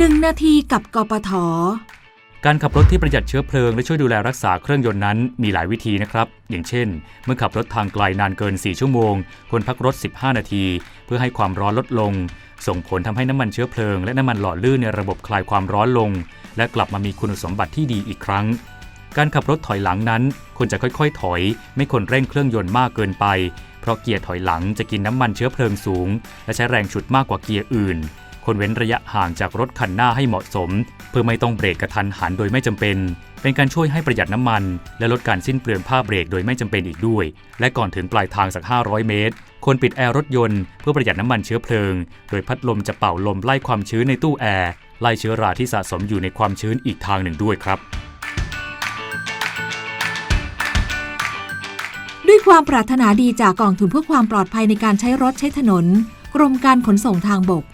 1 นาทีกับกปท การขับรถที่ประหยัดเชื้อเพลิงและช่วยดูแลรักษาเครื่องยนต์นั้นมีหลายวิธีนะครับ อย่างเช่น เมื่อขับรถทางไกลนานเกิน 4 ชั่วโมง ควรพักรถ 15 นาที เพื่อให้ความร้อนลดลง ส่งผลทำให้น้ำมันเชื้อเพลิง และน้ำมันหล่อลื่นในระบบคลายความร้อนลง และกลับมามีคุณสมบัติที่ดีอีกครั้ง การขับรถถอยหลังนั้นควรจะค่อยๆ ถอย ไม่ควรเร่งเครื่องยนต์มากเกินไป เพราะเกียร์ถอยหลังจะกินน้ำมันเชื้อเพลิงสูง และใช้แรงฉุดมากกว่าเกียร์อื่น ควรเว้นระยะห่างจากรถคันหน้าให้เหมาะสม เพื่อไม่ต้องเบรกกระทันหันโดยไม่จำเป็น เป็นการช่วยให้ประหยัดน้ำมัน และลดการสิ้นเปลืองผ้าเบรกโดยไม่จำเป็นอีกด้วย และก่อนถึงปลายทางสัก 500 เมตร ควรปิดแอร์รถยนต์เพื่อประหยัดน้ำมันเชื้อเพลิง โดยพัดลมจะเป่าลมไล่ความชื้นในตู้แอร์ไล่เชื้อราที่สะสมอยู่ในความชื้นอีกทางหนึ่งด้วยครับด้วยความปรารถนาดีจากกองทุนเพื่อความปลอดภัยในการใช้รถใช้ถนน กรมการขนส่งทางบก